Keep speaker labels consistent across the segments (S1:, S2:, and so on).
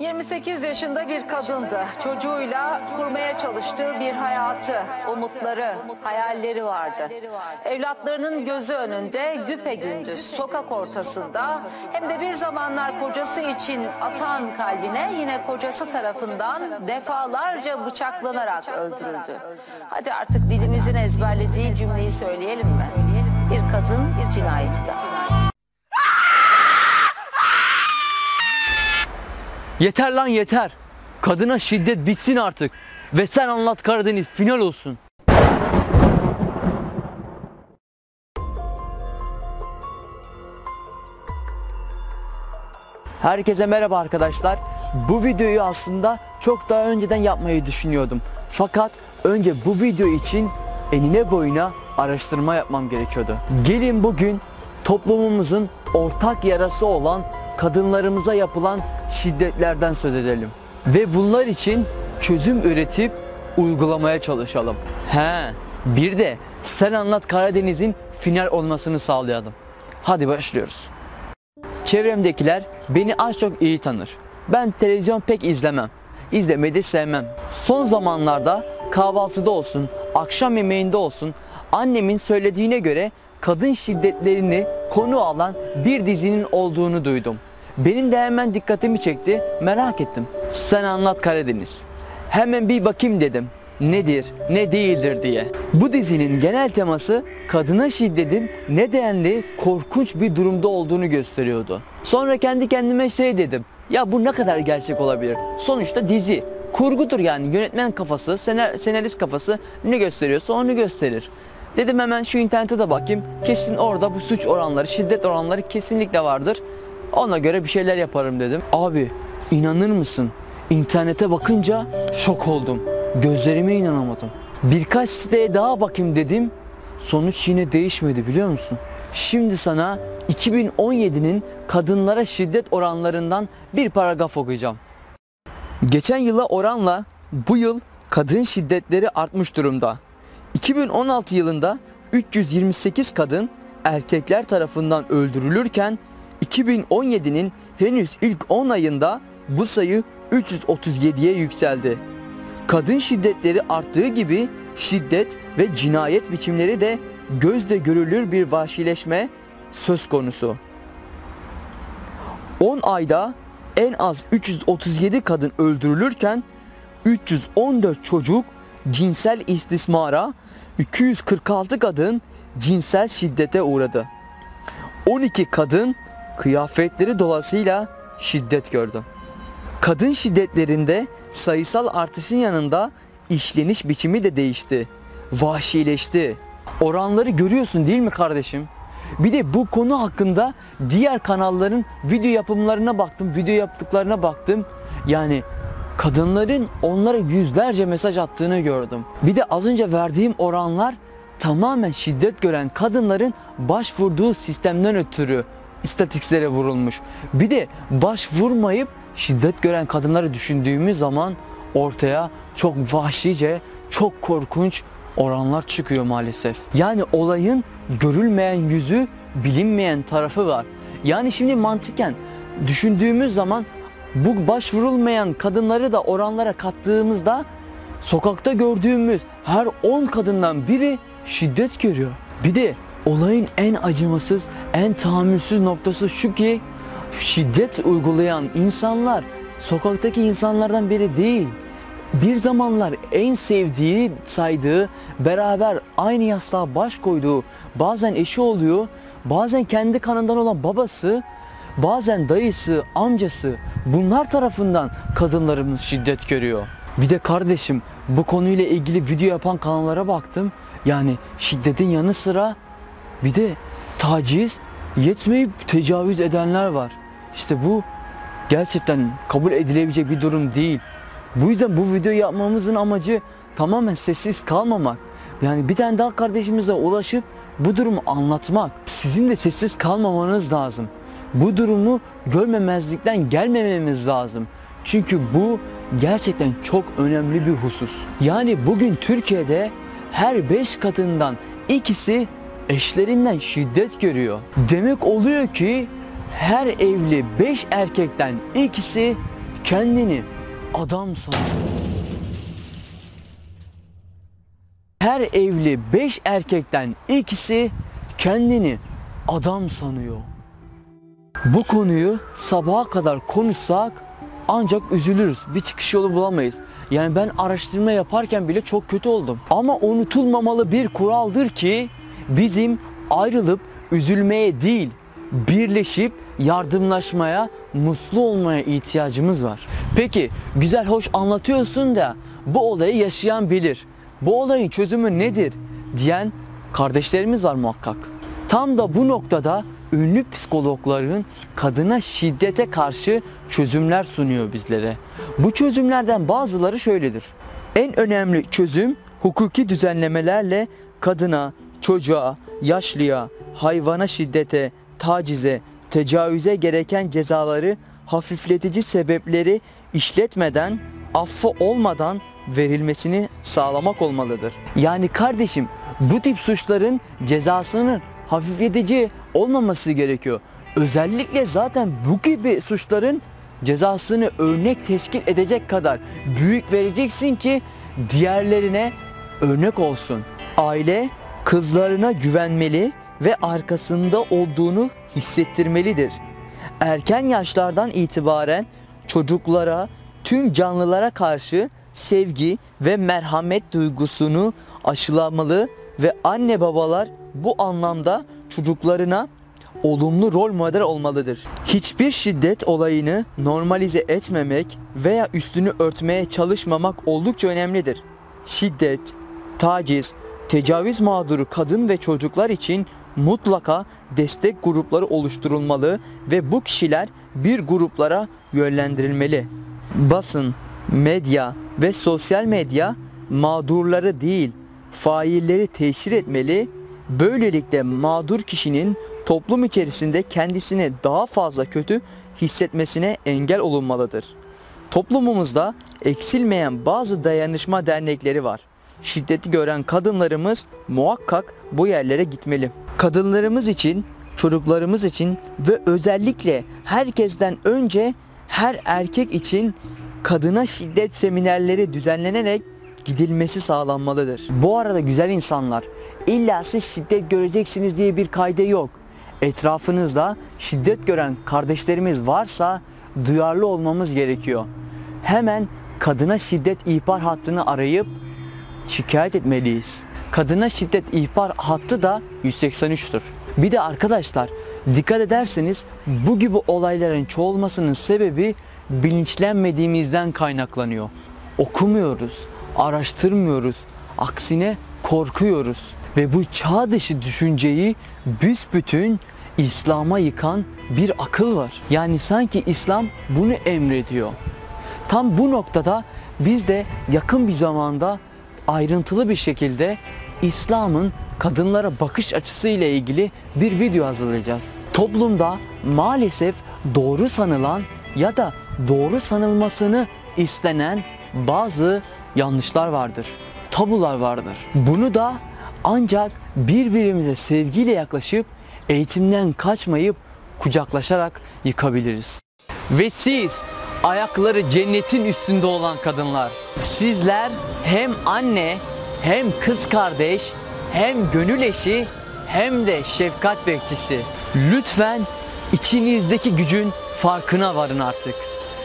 S1: 28 yaşında bir kadındı. Çocuğuyla kurmaya çalıştığı bir hayatı, umutları, hayalleri vardı. Evlatlarının gözü önünde güpe gündüz sokak ortasında hem de bir zamanlar kocası için atan kalbine yine kocası tarafından defalarca bıçaklanarak öldürüldü. Hadi artık dilimizin ezberlediği cümleyi söyleyelim mi? Bir kadın bir cinayeti daha.
S2: Yeter lan yeter. Kadına şiddet bitsin artık. Ve sen anlat Karadeniz final olsun. Herkese merhaba arkadaşlar. Bu videoyu aslında çok daha önceden yapmayı düşünüyordum. Fakat önce bu video için enine boyuna araştırma yapmam gerekiyordu. Gelin bugün toplumumuzun ortak yarası olan kadınlarımıza yapılan şiddetlerden söz edelim. Ve bunlar için çözüm üretip uygulamaya çalışalım. He, bir de Sen Anlat Karadeniz'in final olmasını sağlayalım. Hadi başlıyoruz. Çevremdekiler beni az çok iyi tanır. Ben televizyon pek izlemem. İzlemeyi de sevmem. Son zamanlarda kahvaltıda olsun, akşam yemeğinde olsun annemin söylediğine göre kadın şiddetlerini konu alan bir dizinin olduğunu duydum. Benim de hemen dikkatimi çekti, merak ettim. Sen anlat Karadeniz. Hemen bir bakayım dedim. Nedir, ne değildir diye. Bu dizinin genel teması kadına şiddetin ne denli korkunç bir durumda olduğunu gösteriyordu. Sonra kendi kendime şey dedim. Ya bu ne kadar gerçek olabilir? Sonuçta dizi. Kurgudur yani yönetmen kafası, senar, senarist kafası ne gösteriyorsa onu gösterir. Dedim hemen şu internete de bakayım. Kesin orada bu suç oranları, şiddet oranları kesinlikle vardır. Ona göre bir şeyler yaparım dedim. Abi inanır mısın? İnternete bakınca şok oldum. Gözlerime inanamadım. Birkaç siteye daha bakayım dedim. Sonuç yine değişmedi biliyor musun? Şimdi sana 2017'nin kadınlara şiddet oranlarından bir paragraf okuyacağım. Geçen yıla oranla bu yıl kadın şiddetleri artmış durumda. 2016 yılında 328 kadın erkekler tarafından öldürülürken 2017'nin henüz ilk 10 ayında bu sayı 337'ye yükseldi. Kadın şiddetleri arttığı gibi şiddet ve cinayet biçimleri de gözle görülür bir vahşileşme söz konusu. 10 ayda en az 337 kadın öldürülürken 314 çocuk cinsel istismara, 246 kadın cinsel şiddete uğradı. 12 kadın kıyafetleri dolayısıyla şiddet gördü. Kadın şiddetlerinde sayısal artışın yanında işleniş biçimi de değişti. Vahşileşti. Oranları görüyorsun değil mi kardeşim? Bir de bu konu hakkında diğer kanalların video yapımlarına baktım, video yaptıklarına baktım. Yani kadınların onlara yüzlerce mesaj attığını gördüm. Bir de az önce verdiğim oranlar tamamen şiddet gören kadınların başvurduğu sistemden ötürü istatistiklere vurulmuş. Bir de başvurmayıp şiddet gören kadınları düşündüğümüz zaman ortaya çok vahşice, çok korkunç oranlar çıkıyor maalesef. Yani olayın görülmeyen yüzü, bilinmeyen tarafı var. Yani şimdi mantıken düşündüğümüz zaman bu başvurulmayan kadınları da oranlara kattığımızda sokakta gördüğümüz her 10 kadından biri şiddet görüyor. Bir de olayın en acımasız, en tahammülsüz noktası şu ki şiddet uygulayan insanlar sokaktaki insanlardan biri değil. Bir zamanlar en sevdiği, saydığı, beraber aynı yastığa baş koyduğu, bazen eşi oluyor, bazen kendi kanından olan babası, bazen dayısı, amcası bunlar tarafından kadınlarımız şiddet görüyor. Bir de kardeşim bu konuyla ilgili video yapan kanallara baktım. Yani şiddetin yanı sıra bir de taciz yetmeyip tecavüz edenler var. İşte bu gerçekten kabul edilebilecek bir durum değil. Bu yüzden bu videoyu yapmamızın amacı tamamen sessiz kalmamak. Yani bir tane daha kardeşimize ulaşıp bu durumu anlatmak. Sizin de sessiz kalmamanız lazım. Bu durumu görmemezlikten gelmememiz lazım. Çünkü bu gerçekten çok önemli bir husus. Yani bugün Türkiye'de her 5 kadından ikisi eşlerinden şiddet görüyor. Demek oluyor ki her evli 5 erkekten ikisi kendini adam sanıyor. Her evli 5 erkekten ikisi kendini adam sanıyor. Bu konuyu sabaha kadar konuşsak ancak üzülürüz. Bir çıkış yolu bulamayız. Yani ben araştırma yaparken bile çok kötü oldum. Ama unutulmamalı bir kuraldır ki bizim ayrılıp üzülmeye değil, birleşip yardımlaşmaya, mutlu olmaya ihtiyacımız var. Peki güzel hoş anlatıyorsun da bu olayı yaşayan bilir. Bu olayın çözümü nedir diyen kardeşlerimiz var muhakkak. Tam da bu noktada ünlü psikologların kadına şiddete karşı çözümler sunuyor bizlere. Bu çözümlerden bazıları şöyledir. En önemli çözüm hukuki düzenlemelerle kadına, çocuğa, yaşlıya, hayvana şiddete, tacize, tecavüze gereken cezaları hafifletici sebepleri işletmeden, affı olmadan verilmesini sağlamak olmalıdır. Yani kardeşim bu tip suçların cezasının hafifletici olmaması gerekiyor. Özellikle zaten bu gibi suçların cezasını örnek teşkil edecek kadar büyük vereceksin ki diğerlerine örnek olsun. Aile kızlarına güvenmeli ve arkasında olduğunu hissettirmelidir. Erken yaşlardan itibaren çocuklara, tüm canlılara karşı sevgi ve merhamet duygusunu aşılamalı ve anne babalar bu anlamda çocuklarına olumlu rol model olmalıdır. Hiçbir şiddet olayını normalize etmemek veya üstünü örtmeye çalışmamak oldukça önemlidir. Şiddet, taciz, tecavüz mağduru kadın ve çocuklar için mutlaka destek grupları oluşturulmalı ve bu kişiler bir gruplara yönlendirilmeli. Basın, medya ve sosyal medya mağdurları değil, failleri teşhir etmeli. Böylelikle mağdur kişinin toplum içerisinde kendisini daha fazla kötü hissetmesine engel olunmalıdır. Toplumumuzda eksilmeyen bazı dayanışma dernekleri var. Şiddeti gören kadınlarımız muhakkak bu yerlere gitmeli. Kadınlarımız için, çocuklarımız için ve özellikle herkesten önce her erkek için kadına şiddet seminerleri düzenlenerek gidilmesi sağlanmalıdır. Bu arada güzel insanlar, illa siz şiddet göreceksiniz diye bir kayda yok. Etrafınızda şiddet gören kardeşlerimiz varsa duyarlı olmamız gerekiyor. Hemen kadına şiddet ihbar hattını arayıp şikayet etmeliyiz. Kadına şiddet ihbar hattı da 183'tür. Bir de arkadaşlar dikkat ederseniz bu gibi olayların çoğalmasının sebebi bilinçlenmediğimizden kaynaklanıyor. Okumuyoruz, araştırmıyoruz. Aksine korkuyoruz. Ve bu çağ dışı düşünceyi büsbütün İslam'a yıkan bir akıl var. Yani sanki İslam bunu emrediyor. Tam bu noktada biz de yakın bir zamanda ayrıntılı bir şekilde İslam'ın kadınlara bakış açısı ile ilgili bir video hazırlayacağız. Toplumda maalesef doğru sanılan ya da doğru sanılmasını istenen bazı yanlışlar vardır. Tabular vardır. Bunu da ancak birbirimize sevgiyle yaklaşıp eğitimden kaçmayıp kucaklaşarak yıkabiliriz. Ve siz ayakları cennetin üstünde olan kadınlar. Sizler hem anne hem kız kardeş hem gönül eşi hem de şefkat bekçisi. Lütfen içinizdeki gücün farkına varın artık.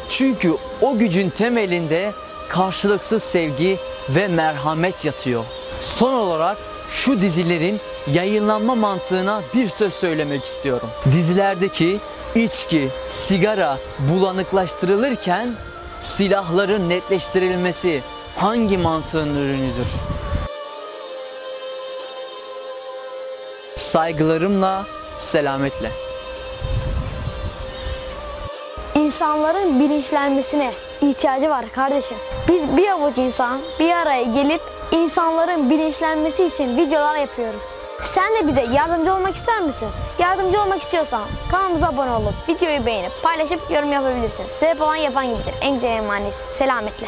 S2: Çünkü o gücün temelinde karşılıksız sevgi ve merhamet yatıyor. Son olarak şu dizilerin yayınlanma mantığına bir söz söylemek istiyorum. Dizilerdeki içki, sigara bulanıklaştırılırken silahların netleştirilmesi hangi mantığın ürünüdür? Saygılarımla, selametle.
S3: İnsanların bilinçlenmesine ihtiyacı var kardeşim. Biz bir avuç insan bir araya gelip insanların bilinçlenmesi için videolar yapıyoruz. Sen de bize yardımcı olmak ister misin? Yardımcı olmak istiyorsan kanalımıza abone olup videoyu beğenip paylaşıp yorum yapabilirsin. Sebep olan yapan gibidir. En güzel emanesi. Selametle.